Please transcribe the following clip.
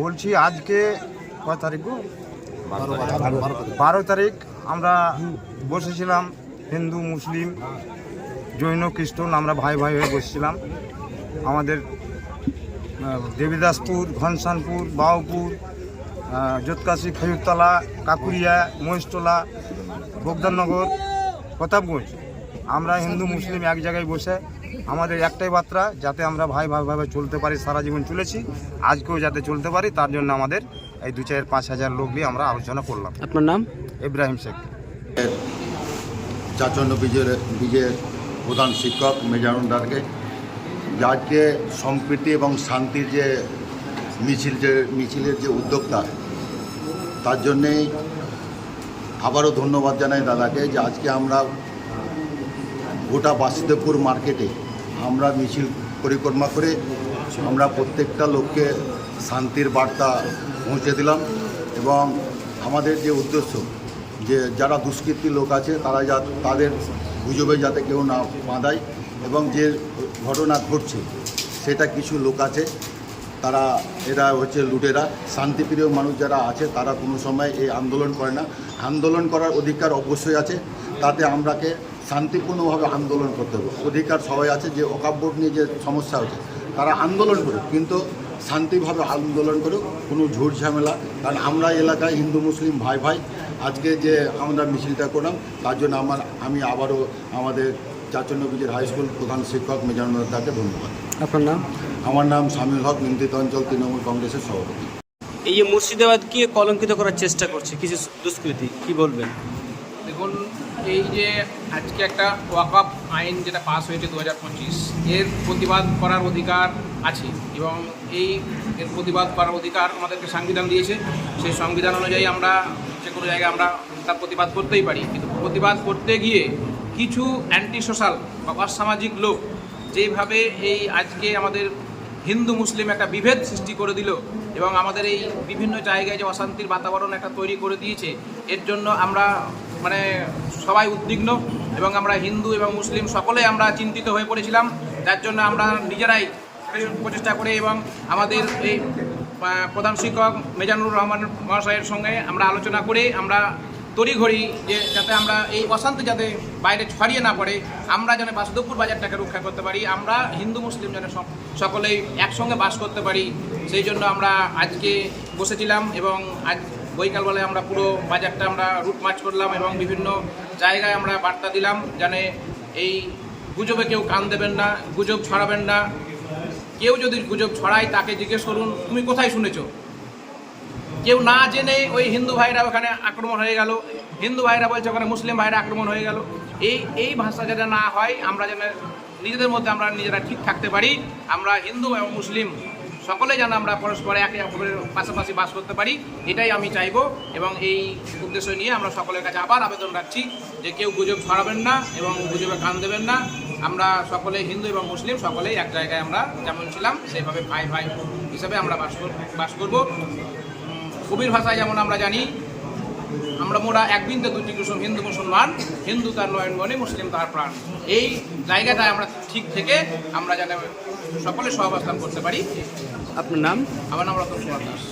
বলছি আজকে কয় তারিখ। গো? বারো তারিখ আমরা বসেছিলাম হিন্দু মুসলিম জৈন খ্রিস্টান আমরা ভাই ভাই হয়ে বসেছিলাম। আমাদের দেবীদাসপুর ঘনশ্যামপুর বাউপুর আহ, জোতকাশি খয়ুরতলা কাকুরিয়া মহেশতলা বগদাননগর প্রতাপগঞ্জ। আমরা হিন্দু মুসলিম এক জায়গায় বসে আমাদের একটাই বার্তা যাতে আমরা ভাই ভাইভাবে চলতে পারি সারা জীবন চলেছি আজকেও যাতে চলতে পারি তার জন্য আমাদের এই দু চার পাঁচ হাজার লোক নিয়ে আমরা আলোচনা করলাম। আপনার নাম? ইব্রাহিম শেখ। চাচণ্ড বিজয়ের বিজয়ের প্রধান শিক্ষক মেজানুর দারকে যে আজকে সম্প্রীতি এবং শান্তির যে মিছিল যে মিছিলের যে উদ্যোক্তা তার জন্যেই আবারও ধন্যবাদ জানাই দাদাকে যে আজকে আমরা গোটা বাসুদেবপুর মার্কেটে আমরা মিছিল পরিক্রমা করে আমরা প্রত্যেকটা লোককে শান্তির বার্তা পৌঁছে দিলাম এবং আমাদের যে উদ্দেশ্য যে যারা দুষ্কৃতী লোক আছে তারা যা তাদের গুজবে যাতে কেউ না বাঁধায় এবং যে ঘটনা ঘটছে সেটা কিছু লোক আছে, তারা এরা হচ্ছে লুটেরা। শান্তিপ্রিয় মানুষ যারা আছে তারা কোনো সময় এই আন্দোলন করে না। আন্দোলন করার অধিকার অবশ্যই আছে। তাতে আমরাকে শান্তিপূর্ণভাবে আন্দোলন করতে হবে। অধিকার সবাই আছে যে অকাব্য নিয়ে যে সমস্যা হচ্ছে তারা আন্দোলন করুক। কিন্তু শান্তিভাবে আন্দোলন করুক কোনো ঝুট ঝামেলা। কারণ আমরা এলাকায় হিন্দু মুসলিম ভাই ভাই আজকে যে আমরা মিছিলটা করলাম তার জন্য আমার আমি আবারও আমাদের চাচন্নবীজের হাই স্কুল প্রধান শিক্ষক মেজানুর দাকে ধন্যবাদ। আপনার নাম? আমার নাম শামিল হক নিন্দিত অঞ্চল তৃণমূল কংগ্রেসের সভাপতি। এই যে মুর্শিদাবাদকে কলঙ্কিত করার চেষ্টা করছে কিছু দুষ্কৃতী কি বলবেন? এই যে আজকে একটা ওয়াকআপ আইন যেটা পাস হয়েছে দু হাজার পঁচিশ, এর প্রতিবাদ করার অধিকার আছে এবং এই এর প্রতিবাদ করার অধিকার আমাদেরকে সংবিধান দিয়েছে। সেই সংবিধান অনুযায়ী আমরা যে কোনো জায়গায় আমরা তার প্রতিবাদ করতেই পারি। কিন্তু প্রতিবাদ করতে গিয়ে কিছু অ্যান্টি সোশ্যাল বা অসামাজিক লোক যেভাবে এই আজকে আমাদের হিন্দু মুসলিম একটা বিভেদ সৃষ্টি করে দিল এবং আমাদের এই বিভিন্ন জায়গায় যে অশান্তির বাতাবরণ একটা তৈরি করে দিয়েছে, এর জন্য আমরা মানে সবাই উদ্বিগ্ন এবং আমরা হিন্দু এবং মুসলিম সকলে আমরা চিন্তিত হয়ে পড়েছিলাম। যার জন্য আমরা নিজেরাই প্রচেষ্টা করে এবং আমাদের এই প্রধান শিক্ষক মেজানুর রহমান মহাশয়ের সঙ্গে আমরা আলোচনা করে আমরা তড়িঘড়ি যে যাতে আমরা এই অশান্তি যাতে বাইরে ছড়িয়ে না পড়ে, আমরা যেন বাসুদেবপুর বাজারটাকে রক্ষা করতে পারি, আমরা হিন্দু মুসলিম যেন সকলেই একসঙ্গে বাস করতে পারি, সেই জন্য আমরা আজকে বসেছিলাম এবং আজ বৈকালবেলায় আমরা পুরো বাজারটা আমরা রুট মার্চ করলাম এবং বিভিন্ন জায়গায় আমরা বার্তা দিলাম যেন এই গুজবে কেউ কান দেবেন না, গুজব ছড়াবেন না। কেউ যদি গুজব ছড়ায় তাকে জিজ্ঞেস করুন, তুমি কোথায় শুনেছ? কেউ না জেনে ওই হিন্দু ভাইরা ওখানে আক্রমণ হয়ে গেল। হিন্দু ভাইরা বলছে ওখানে মুসলিম ভাইরা আক্রমণ হয়ে গেল। এই এই ভাষা যেটা না হয়, আমরা যেন নিজেদের মধ্যে আমরা নিজেরা ঠিক থাকতে পারি। আমরা হিন্দু এবং মুসলিম সকলে যেন আমরা পরস্পরে একে অপরের পাশাপাশি বাস করতে পারি, এটাই আমি চাইব এবং এই উদ্দেশ্য নিয়ে আমরা সকলের কাছে আবার আবেদন রাখছি যে কেউ গুজব ছড়াবেন না এবং গুজবে কান দেবেন না। আমরা সকলে হিন্দু এবং মুসলিম, সকলেই এক জায়গায় আমরা যেমন ছিলাম, সেইভাবে ভাই ভাই হিসাবে আমরা বাস বাস করব। কবির ভাষায় যেমন আমরা জানি আমরা মোরা এক বিন্দু দুটি কুসুম হিন্দু মুসলমান। হিন্দু তার নয়নমণি মুসলিম তার প্রাণ। এই জায়গাটায় আমরা ঠিক থেকে আমরা যেন সকলে সহাবস্থান করতে পারি। আপনার নাম? আমার নাম রতন কুমার দাস।